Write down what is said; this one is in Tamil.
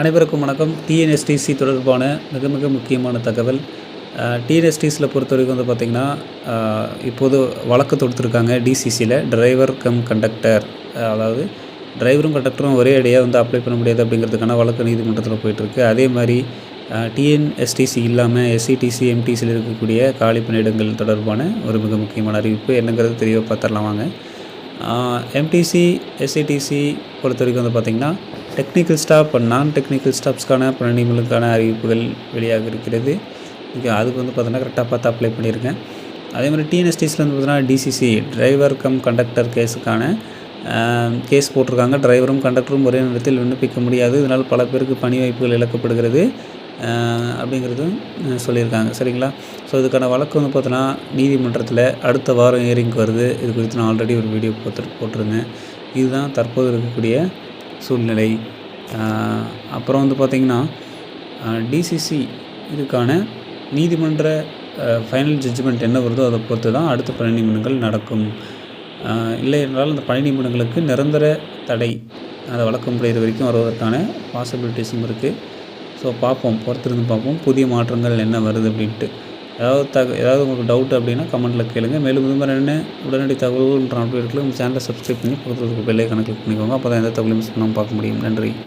அனைவருக்கும் வணக்கம். டிஎன்எஸ்டிசி தொடர்பான மிக மிக முக்கியமான தகவல். டிஎன்எஸ்டிசியில் பொறுத்த வரைக்கும் வந்து பார்த்திங்கன்னா இப்போது வழக்கு தொடுத்துருக்காங்க டிசிசியில் டிரைவர் கம் கண்டக்டர் அதாவது டிரைவரும் கண்டக்டரும் ஒரே அடியாக வந்து அப்ளை பண்ண முடியாது அப்படிங்கிறதுக்கான வழக்கு நீதிமன்றத்தில் போயிட்டுருக்கு. அதே மாதிரி டிஎன்எஸ்டிசி இல்லாமல் எஸ்சிடிசி எம்டிசியில் இருக்கக்கூடிய காலி பணியிடங்கள் தொடர்பான ஒரு மிக முக்கியமான அறிவிப்பு. என்னங்கிறது தெளிவாக பார்த்துடலாம் வாங்க. எம்டிசி எஸ்சிடிசி பொறுத்த வரைக்கும் வந்து பார்த்திங்கன்னா டெக்னிக்கல் ஸ்டாஃப் நான் டெக்னிக்கல் ஸ்டாஃப்ஸ்க்கான பணிகளுக்கான அறிவிப்புகள் வெளியாக இருக்கிறது. அதுக்கு வந்து பார்த்தோன்னா கரெக்டாக பார்த்து அப்ளை பண்ணியிருக்கேன். அதே மாதிரி டிஎன்எஸ்டிஸில் வந்து பார்த்தீங்கன்னா டிசிசி டிரைவர் கம் கண்டக்டர் கேஸுக்கான கேஸ் போட்டிருக்காங்க. டிரைவரும் கண்டக்டரும் ஒரே நேரத்தில் விண்ணப்பிக்க முடியாது. இதனால் பல பேருக்கு பணி வாய்ப்புகள் இழக்கப்படுகிறது. அப்படிங்கிறதும் சொல்லியிருக்காங்க. சரிங்களா? ஸோ இதுக்கான வழக்கு வந்து பார்த்தோன்னா நீதிமன்றத்தில் அடுத்த வாரம் ஹியரிங்க்கு வருது. இது குறித்து நான் ஆல்ரெடி ஒரு வீடியோ போட்டு போட்டிருந்தேன். இதுதான் தற்போது இருக்கக்கூடிய சூழ்நிலை. அப்புறம் வந்து பார்த்திங்கன்னா டிசிசி இதுக்கான நீதிமன்ற ஃபைனல் ஜட்ஜ்மெண்ட் என்ன வருதோ அதை பொறுத்து தான் அடுத்த பணி நியமனங்கள் நடக்கும். இல்லை என்றால் அந்த பணி நியமனங்களுக்கு நிரந்தர தடை அதை வழக்கம் முடிகிற வரைக்கும் வருவதற்கான பாசிபிலிட்டிஸும் இருக்குது ஸோ பார்ப்போம் பொறுத்திருந்து பார்ப்போம் புதிய மாற்றங்கள் என்ன வருது அப்படின்ட்டு. ஏதாவது தக ஏதாவது உங்களுக்கு டவுட் அப்படின்னா கமெண்ட்டில் கேளுங்க. மேலும் இது மாதிரி என்ன உடனடி தகவல்கள் மற்றும் உங்கள் சேனலை சப்ஸ்கிரைப் பண்ணி பக்கத்தில் இருக்க பெல்லை கணக்கில் பண்ணிக்கோங்க. அப்போ தான் எந்த தகவலையும் மிஸ் பண்ணாமல் பார்க்க முடியும். நன்றி.